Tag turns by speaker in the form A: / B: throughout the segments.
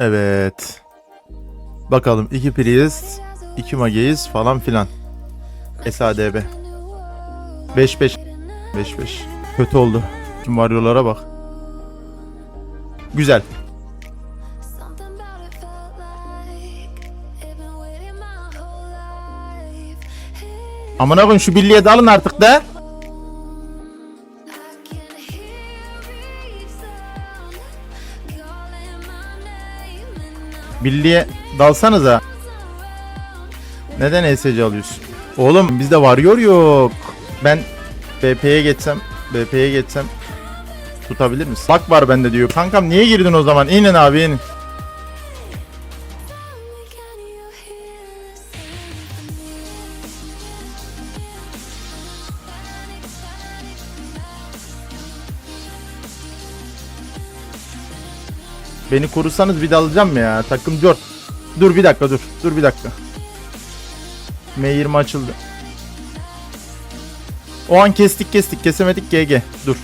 A: Evet. Bakalım 2 Priest, 2 Mageis falan filan. SADB. 5-5. 5-5. Kötü oldu. Tüm varyolara bak. Güzel. Amına koyun şu birliğe dalın artık da. Birliğe dalsanıza. Neden ESC alıyorsun? Oğlum bizde varıyor yok. Ben BP'ye geçsem, BP'ye geçsem tutabilir misin? Bak var bende diyor. Kankam niye girdin o zaman? İnin abi inin. Beni korusanız bir dalacağım ya. Takım 4. Dur bir dakika dur. Dur bir dakika. M20 açıldı. O an kestik kestik. Kesemedik GG. Dur.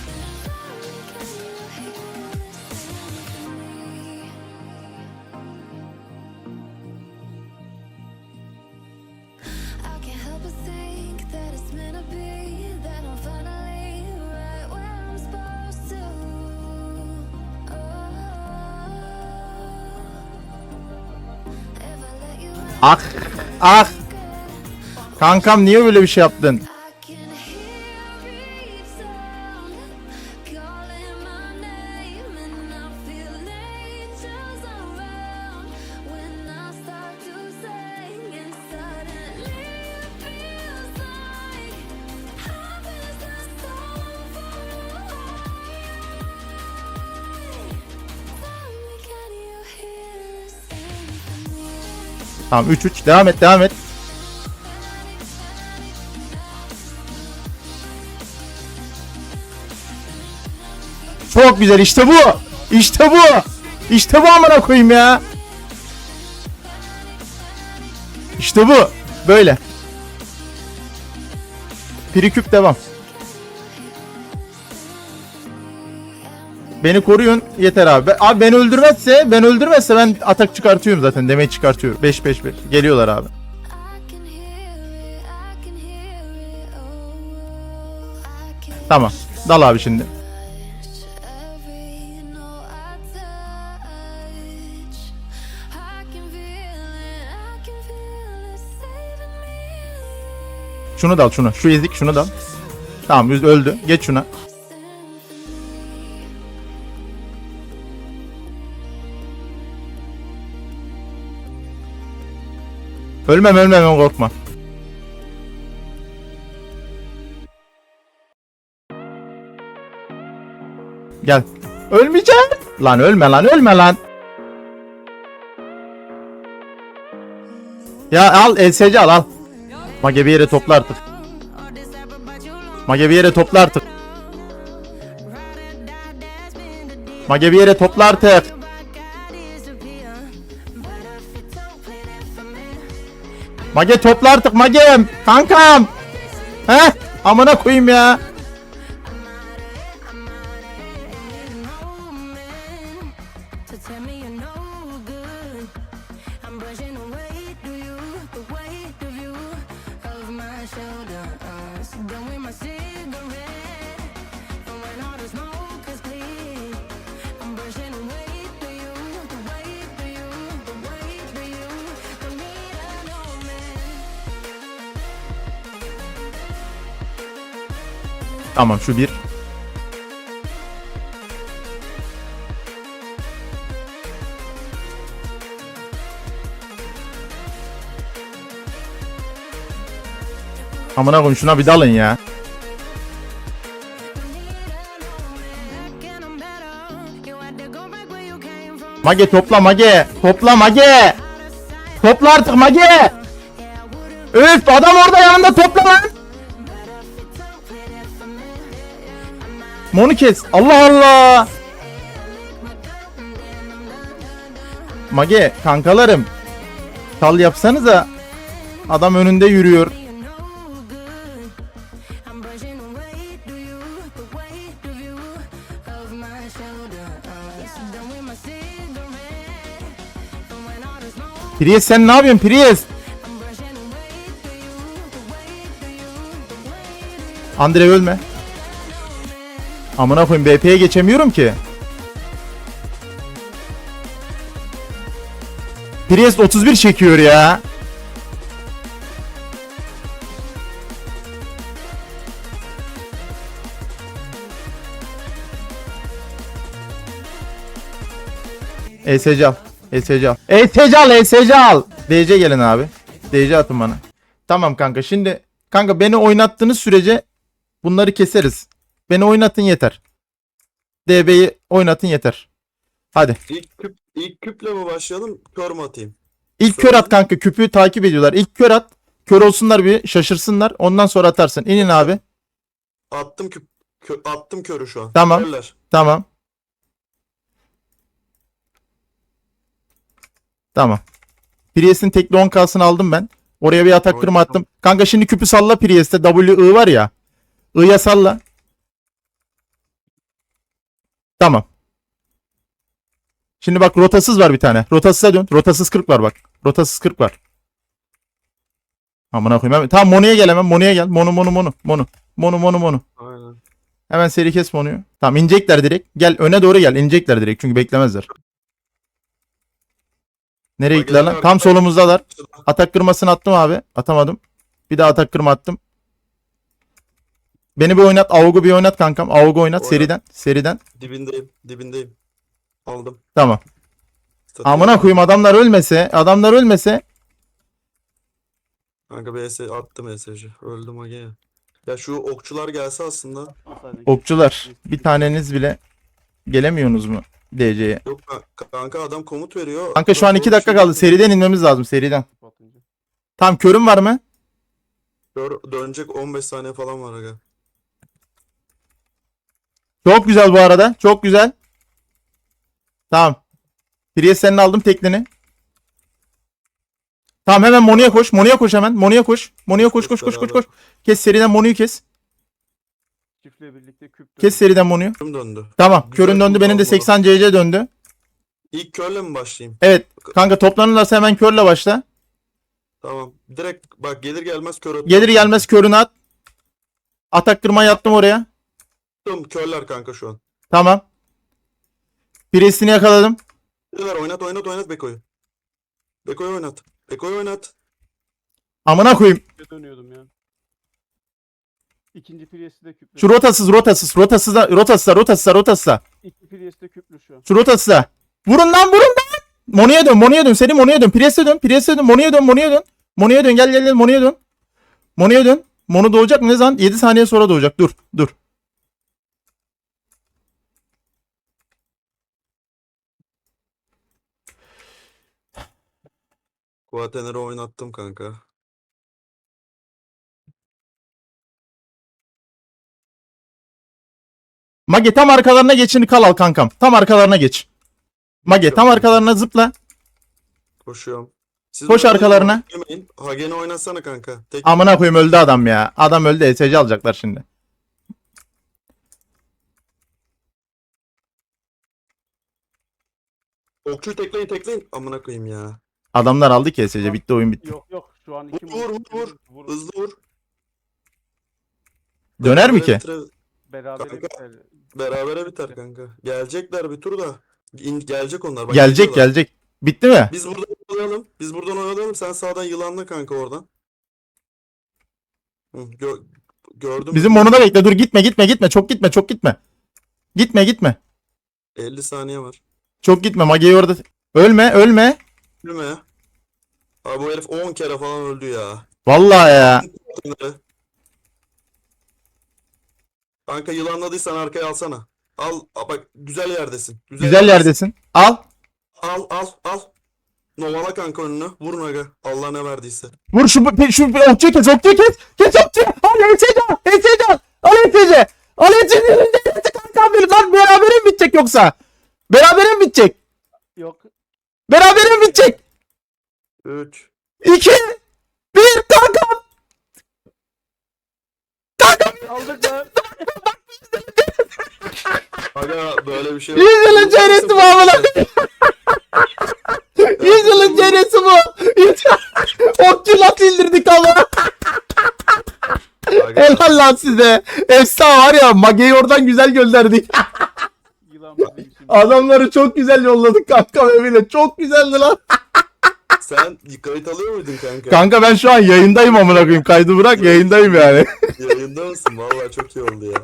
A: Ah. Ah. Kankam niye böyle bir şey yaptın? Tamam 3-3. Devam et devam et. Çok güzel işte bu. İşte bu. İşte bu amına koyayım ya. İşte bu. Böyle. Piriküp devam. Beni koruyun yeter abi. Abi beni öldürmezse, ben öldürmezse ben atak çıkartıyorum zaten. Demeyi çıkartıyorum. 5 5 5. Geliyorlar abi. Tamam. Dal abi şimdi. Şunu dal şunu. Şu ezik şunu dal. Tamam öldü. Geç şuna. Ölmem ölmem korkma. Gel. Ölmeyeceğim. Lan ölme lan ölme lan. Ya al LSC al al. Mage bir yere topla artık. Mage bir yere topla artık. Mage bir yere topla artık. Mage topla artık Mage'm. Kankam. He? Amına koyayım ya. Tamam şu bir. Amına koyayım şuna bir dalın ya. Mage topla Mage. Topla Mage. Topla artık Mage. Öf adam orada yanında topla lan. Monu kes. Allah Allah. Mage kankalarım. Kal yapsanıza. Adam önünde yürüyor.
B: Priest sen ne yapıyorsun Priest?
C: I'm brushing
B: Amına koyayım BP'ye geçemiyorum ki. Priest 31 çekiyor ya. ESC al. ESC al. DC gelin abi. DC atın bana. Tamam kanka şimdi kanka beni oynattığınız sürece bunları keseriz. Beni oynatın yeter. DB'yi oynatın yeter. Hadi.
D: İlk küp, ilk küple mi başlayalım? Kör mü atayım?
B: İlk kör at kanka. Küpü takip ediyorlar. İlk kör at. Kör olsunlar bir şaşırsınlar. Ondan sonra atarsın. İnin abi.
D: Attım küp, kö- attım körü şu an.
B: Tamam.
D: Körler.
B: Tamam. Tamam. Priest'in tekli 10K'sını aldım ben. Oraya bir atak kırma attım. Kanka şimdi küpü salla Priest'e. W I var ya. I'ya salla. Tamam. Şimdi bak rotasız var bir tane. Rotasıza dön. Rotasız 40 var bak. Rotasız 40 var. Amına koyayım. Tamam Monu'ya gel hemen. Monu'ya gel. Monu monu monu. Monu. Monu monu monu.
D: Aynen.
B: Hemen seri kes Monu'yu. Tamam inecekler direkt. Gel öne doğru gel. İnecekler direkt çünkü beklemezler. Nereye gittiler lan? Tam solumuzdalar. Atak kırmasını attım abi. Atamadım. Bir daha atak kırma attım. Beni bir oynat. Avug'u bir oynat kankam. Avug'u oynat.
D: Oynat.
B: Seriden. Seriden.
D: Dibindeyim. Dibindeyim. Aldım.
B: Tamam.
D: Statü
B: Amına
D: aldım.
B: koyayım adamlar ölmese. Adamlar ölmese.
D: Kanka BS attım ESC. Öldüm aga ya. Ya şu okçular gelse aslında.
B: Okçular. Bir taneniz bile gelemiyorsunuz mu? DC'ye.
D: Yok ka- kanka adam komut veriyor.
B: Kanka şu an
D: Doğru
B: 2 dakika kaldı. Seriden inmemiz lazım. Seriden. Tamam körüm var mı?
D: Dör- dönecek 15 saniye falan var aga.
B: Çok güzel bu arada. Çok güzel. Tamam. Priest senin aldım teklini. Tamam hemen Monu'ya koş. Monu'ya koş hemen. Monu'ya koş. Monu'ya koş koş koş koş koş. Kes seriden Monu'yu kes.
E: Çiftle birlikte küp
B: Kes seriden Monu'yu.
D: Kim döndü?
B: Tamam.
D: Güzel
B: Körün döndü. Benim de
D: kullanma.
B: 80 CC döndü.
D: İlk körle mi başlayayım?
B: Evet. Kanka toplanırlarsa hemen körle başla.
D: Tamam. Direkt bak gelir gelmez kör atıyorum.
B: Gelir gelmez körünü at. Atak kırma yattım oraya.
D: Attım. Körler kanka şu an.
B: Tamam. Priest'ini yakaladım.
D: Ver oynat oynat oynat Beko'yu. Beko'yu oynat. Beko'yu oynat.
B: Amına koyayım.
E: dönüyordum ya. İkinci Priest'i de küplü.
B: Şu rotasız rotasız rotasız rotasız rotasız rotasız.
E: İki Priest de küplü şu an.
B: Şu rotasız. Vurun lan vurun lan. Monu'ya dön Monu'ya dön. Seni Monu'ya dön. Priest'e dön. Priest'e dön. Monu'ya dön. Monu'ya dön. Monu'ya dön. Gel gel gel. Monu'ya dön. Monu'ya dön. Monu doğacak mı? Ne zaman? 7 saniye sonra doğacak. Dur. Dur.
D: Kuatener'i oynattım kanka.
B: Mage tam arkalarına geçini kal al kankam. Tam arkalarına geç. Mage tam arkalarına zıpla.
D: Koşuyorum. Siz
B: Koş arkalarına.
D: yemeyin. Hagen'i oynatsana kanka. Tek
B: Amına koyayım öldü adam ya. Adam öldü. ESC alacaklar şimdi.
D: okçuyu tekleyin tekleyin. Amına koyayım ya.
B: Adamlar aldı ki ESC. Bitti oyun bitti.
E: Yok yok şu an iki
D: Vur, vur, vur,
E: vur.
D: Hızlı vur.
B: Döner mi ki?
E: Beraber
D: Kanka.
E: biter.
D: Berabere biter kanka. Gelecekler bir tur da. İn- gelecek onlar. Bak,
B: Gelecek
D: geliyorlar.
B: gelecek. Bitti mi?
D: Biz buradan oyalayalım. Biz buradan oyalayalım. Sen sağdan yılanla kanka oradan. Hı, gö- gördüm.
B: Bizim Monu'da bekle. Dur gitme gitme gitme. Çok gitme çok gitme. Gitme gitme.
D: 50 saniye var.
B: Çok gitme. Mage'yi orada. Ölme ölme.
D: Değil mi? Abi bu herif 10 kere falan öldü ya.
B: Vallahi ya.
D: Kanka yılanladıysan arkaya alsana. Al bak güzel yerdesin.
B: Güzel yerdesin. Al.
D: Al al al. Novala kanka önüne. Vurun aga. Allah ne verdiyse.
B: Vur şu şu, şu okçuyu kes okçuyu kes. Kes okçuyu. Al al. ESC al. ESC. Al ESC. Kankam benim lan berabere mi bitecek yoksa? Berabere mi bitecek?
E: Yok.
B: Berabere mi bitecek?
D: 3
B: 2 1 kankam. Kankam.
E: Aldık lan.
D: Aga böyle bir şey yok.
B: 100 yılın ceresi bu amına. 100 yılın ceresi bu. Okçu laf indirdik amına. Helal lan size. Efsa var ya Mage'yi oradan güzel gönderdik. Adamları çok güzel yolladık kankam evine. Çok güzeldi lan.
D: Sen kayıt alıyor muydun kanka?
B: Kanka ben şu an yayındayım amına koyayım. Kaydı bırak yayındayım yani.
D: Yayında mısın? Vallahi çok iyi oldu ya.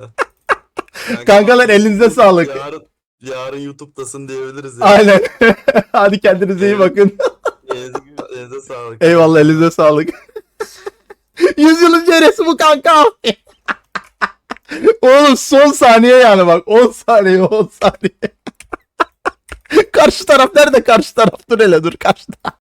D: Kanka,
B: Kankalar elinize sağlık.
D: Yarın, yarın YouTube'dasın diyebiliriz ya.
B: Aynen. Hadi kendinize iyi bakın.
D: Elinize, elinize sağlık.
B: Eyvallah elinize sağlık. Yüzyılın ceresi bu kanka. Oğlum son saniye yani bak 10 saniye 10 saniye. karşı taraf nerede karşı taraf dur hele dur karşıda.